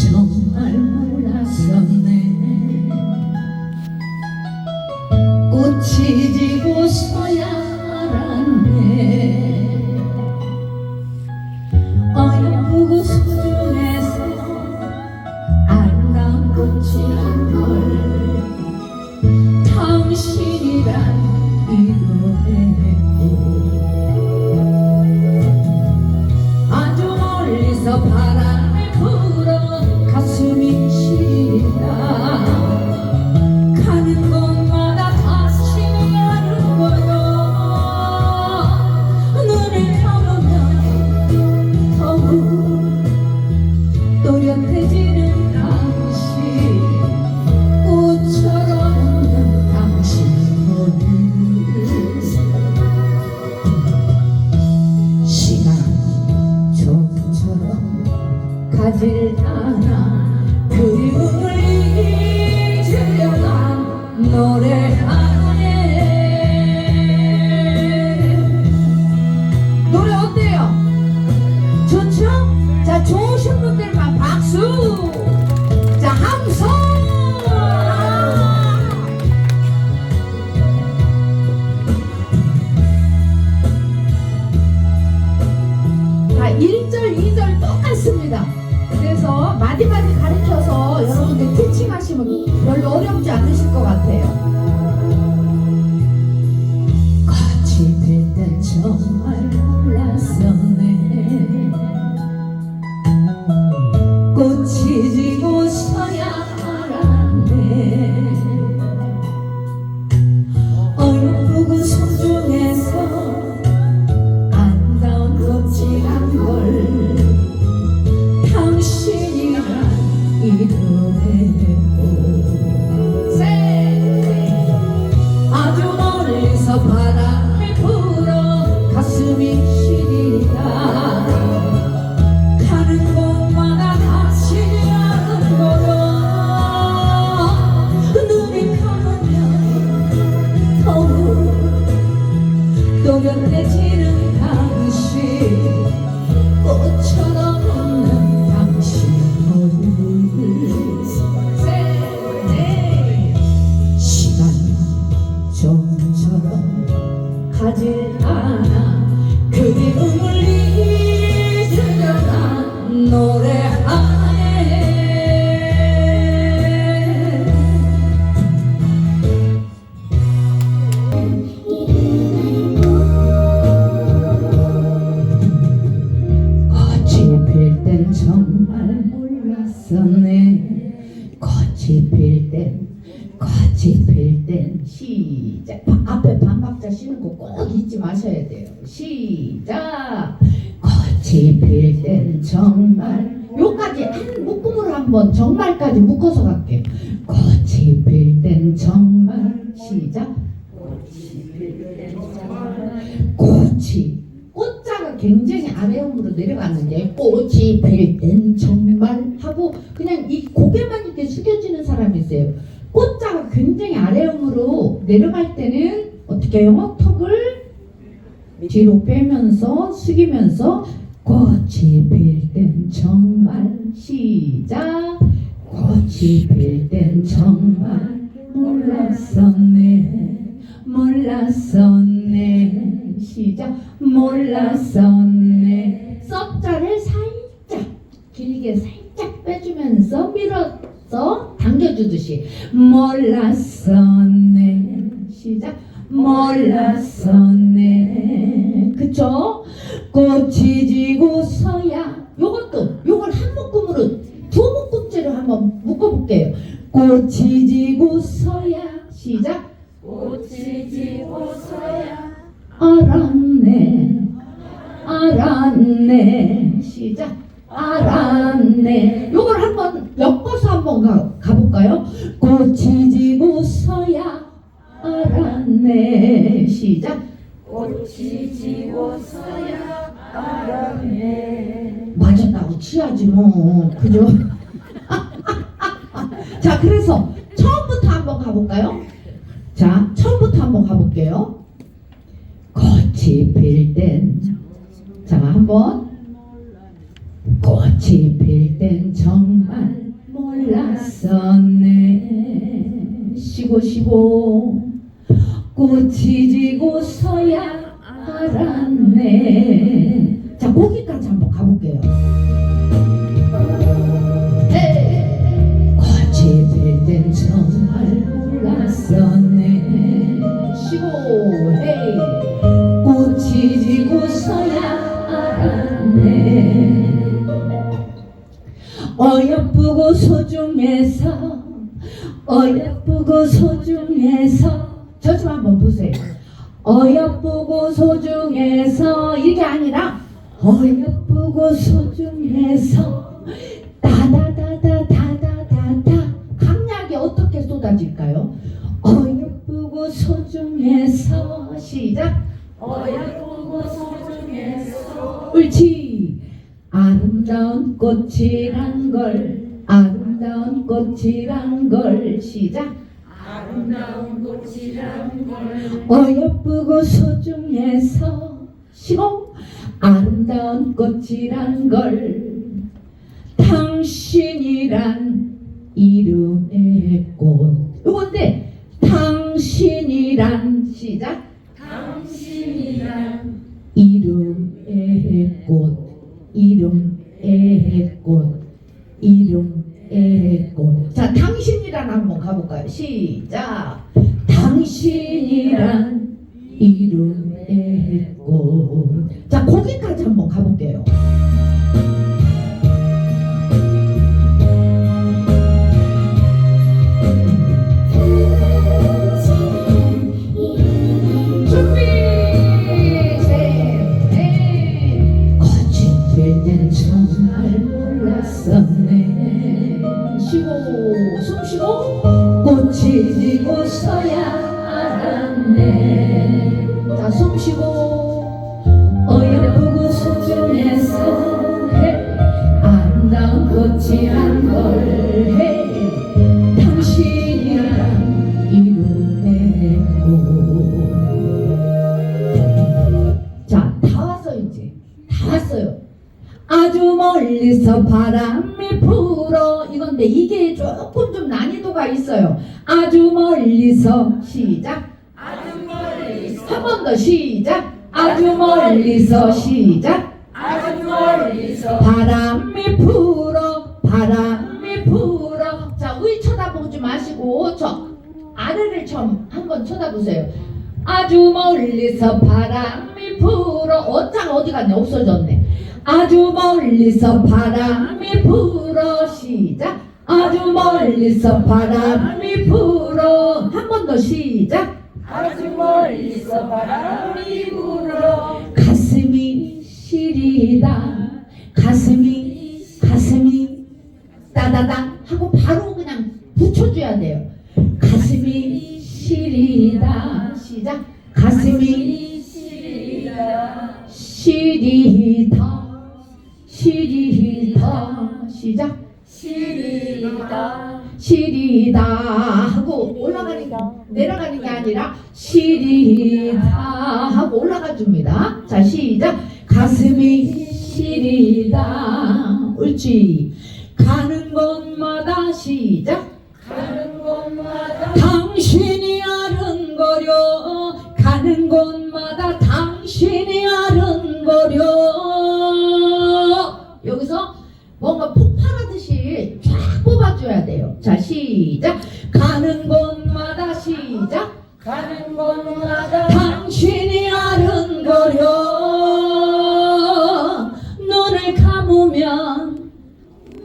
정말 몰랐었네. 꽃이 지고서야 가질 않 꽃이 지고서 가질 않아. 그리움을 잊으려다 노래하네 꽃이 필 땐 정말 몰랐었네. 꽃이 필땐 꽃이 필 땐 시작. 바- 앞에 반박 자 쉬는 거 꼭 잊지 마셔야 돼요. 시작! 꽃이 필 땐 정말 요까지 한 묶음으로 한번 정말까지 묶어서 갈게. 꽃이 필 땐 정말 시작! 꽃이 꽃자가 굉장히 아래음으로 내려가는데 꽃이 필 땐 정말 하고 그냥 이 고개만 이렇게 숙여지는 사람이 있어요. 꽃자가 굉장히 아래음으로 내려갈 때는 어떻게 해요? 턱을 뒤로 빼면서 숙이면서 꽃이 필 땐 정말 시작. 꽃이 필 땐 정말 몰랐었네. 몰랐었네. 시작. 몰랐었네. 썩자를 살짝 길게 살짝 빼주면서 밀어서 당겨주듯이 몰랐었네. 시작 몰랐었네. 그쵸? 꽃이 지고서야 요것도 요걸 한 묶음으로 두 묶음째로 한번 묶어볼게요. 꽃이 지고서야. 시작. 꽃이 지고서야. 알았네. 알았네. 시작. 알았네. 요걸 한번 엮어서 한번 가, 가볼까요? 꽃이 지고서야 알았네 시작. 꽃이 지고서야 알았네 맞았다고 치야지 뭐. 그죠? 자 그래서 처음부터 한번 가볼까요? 자 처음부터 한번 가볼게요. 꽃이 필땐자 한번. 꽃이 필 땐 정말 몰랐었네. 쉬고 쉬고 꽃이 지고서야 알았네 한번 보세요. 어여쁘고 소중해서 이게 아니라 어여쁘고 소중해서 다다다다다다다다 강약이 어떻게 쏟아질까요? 어여쁘고 소중해서 시작. 어여쁘고 소중해서 옳지. 아름다운 꽃이란 걸 아름다운 꽃이란 걸 시작 아름다운 꽃이란 걸 어여쁘고 소중해서 시고 아름다운 꽃이란 걸 당신이란 이름의 꽃. 이건데 당신이란 시작. 당신이란 이름의 꽃 이름의 꽃 이름 의 꽃자 당신이란 한번 가볼까요? 시작. 당신이란 이름의 꽃자 거기까지 한번 가볼게요 쉬고 숨 쉬고 꽃이 지고서야 알았네. 자숨 쉬고 어여쁘고 소중해서 해. 아름다운 왔어요. 아주 멀리서 바람이 불 어 이건데 이게 조금 좀 난이도가 있어요. 아주 멀리서 시작. 아주 멀리서. 한 번 더 시작. 아주 멀리서 시작. 아주 멀리서. 바람이 불어 바람이 불어. 자 위 쳐다보지 마시고 저 아래를 좀 한번 쳐다보세요. 아주 멀리서 바람이 불어. 어장 어디 갔네 없어졌네. 아주 멀리서 바람이 불어. 시작 아주 멀리서 바람이 불어. 한 번 더 시작. 아주 멀리서 바람이 불어. 가슴이 시리다 시리다 하고 올라가 줍니다. 자 시작. 가슴이 시리다. 옳지. 가는 곳마다 시작. 가는 곳마다 당신이 아른거려. 가는 곳마다 당신이 아른거려. 여기서 뭔가 폭발하듯이 쫙 뽑아줘야 돼요. 자 시작. 가는 곳마다 시작 가는 곳마다 당신이 아른거려. 눈을 감으면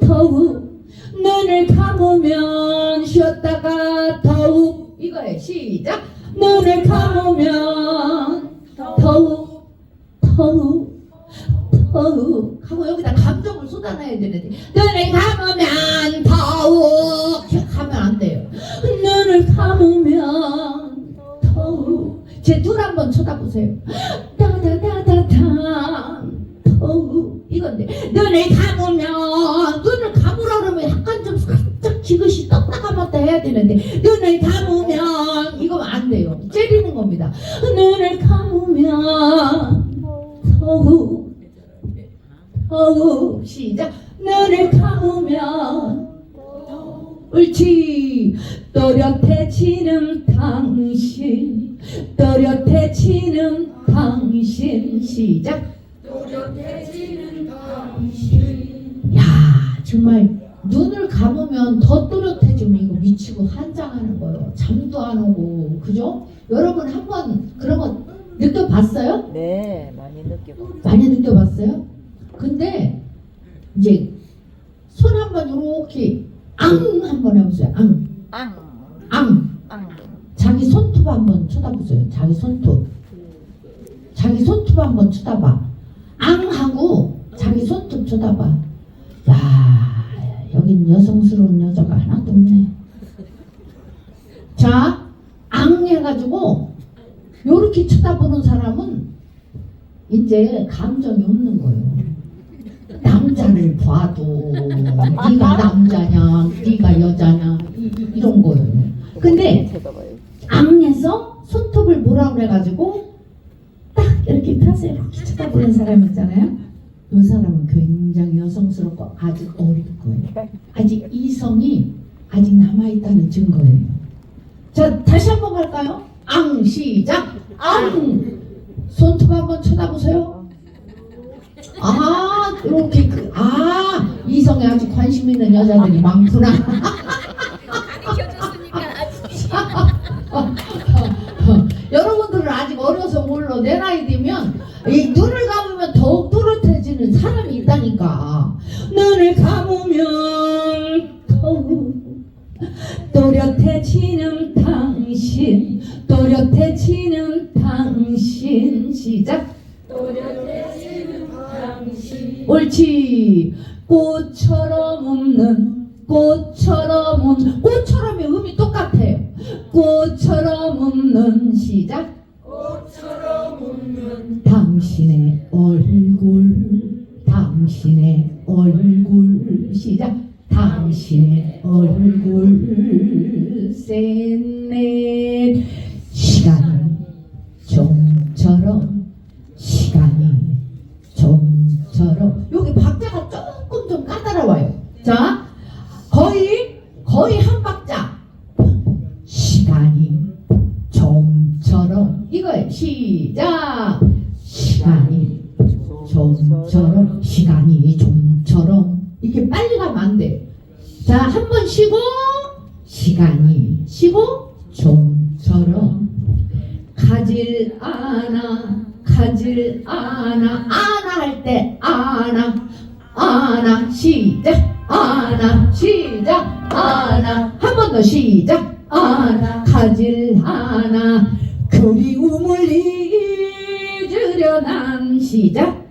더욱 눈을 감으면 쉬었다가 더욱. 이거예요. 시작. 눈을 감으면 더욱 더욱 더욱. 하고 여기다 감정을 쏟아내야 되는데. 눈을 감으면 보세요. 따다다다다. 더욱 이건데. 눈을 감으면 눈을 감으라 그러면 약간 좀 살짝 지그시 떴다 감았다 해야 되는데 눈을 감으면 이거 안 돼요. 째리는 겁니다. 눈을 감으면 더욱 더욱 시작. 눈을 감으면 옳지. 또렷해지는 당신 또렷해 지는 당신 시작 또렷해 지는 당신 야 정말 눈을 감으면 더 또렷해지면 이거 미치고 환장하는 거예요 잠도 안 오고 그죠? 여러분 한번 그런 거 느껴봤어요? 네, 많이 느끼고. 많이 느껴봤어요? 근데 이제 손 한번 이렇게 앙 한번 해보세요 앙 앙, 앙. 앙. 한번 쳐다보세요. 자기 손톱. 자기 손톱 한번 쳐다봐. 앙 하고 자기 손톱 쳐다봐. 야, 여긴 여성스러운 여자가 하나도 없네. 자, 앙 해가지고 요렇게 쳐다보는 사람은 이제 감정이 없는 거예요. 남자를 봐도 네가 남자냐, 네가 여자냐 이, 이- 이런 거예요. 근데 앙에서 손톱을 뭐라 그래가지고 딱 이렇게 펴서 이렇게 쳐다보는 사람 있잖아요. 이 사람은 굉장히 여성스럽고 아직 어릴 거예요. 아직 이성이 아직 남아있다는 증거예요. 자 다시 한번 갈까요? 앙 시작 앙 손톱 한번 쳐다보세요. 아 이렇게 그, 아 이성에 아직 관심 있는 여자들이 많구나. 여러분들은 아직 어려서 몰라. 내 나이 되면 이 눈을 꽃처럼 없는 시작. 꽃처럼 웃는 당신의 얼굴 당신의 얼굴 시작. 당신의 얼굴 셋넷. 시간이 좀처럼 시간이 좀처럼. 여기 박자가 조금 좀 까다로워요. 자 쉬고 시간이 쉬고 좀처럼 가질 않아 가질 않아. 아나 할때 아나 아나 시작. 아나 시작. 아나. 한번 더 시작. 아나 가질 않아. 그리움을 잊으려 난 시작.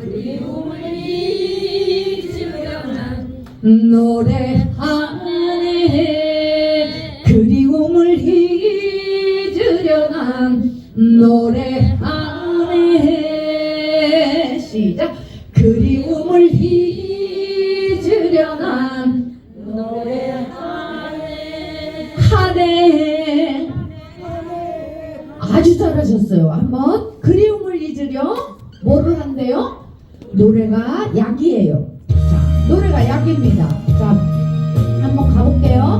그리움을 잊으려는 노래하네. 그리움을 잊으려 난 노래하네. 시작. 그리움을 잊으려 난 노래하네 하네. 아주 잘하셨어요. 한번 그리움을 잊으려? 뭐를 한대요? 노래가 약이에요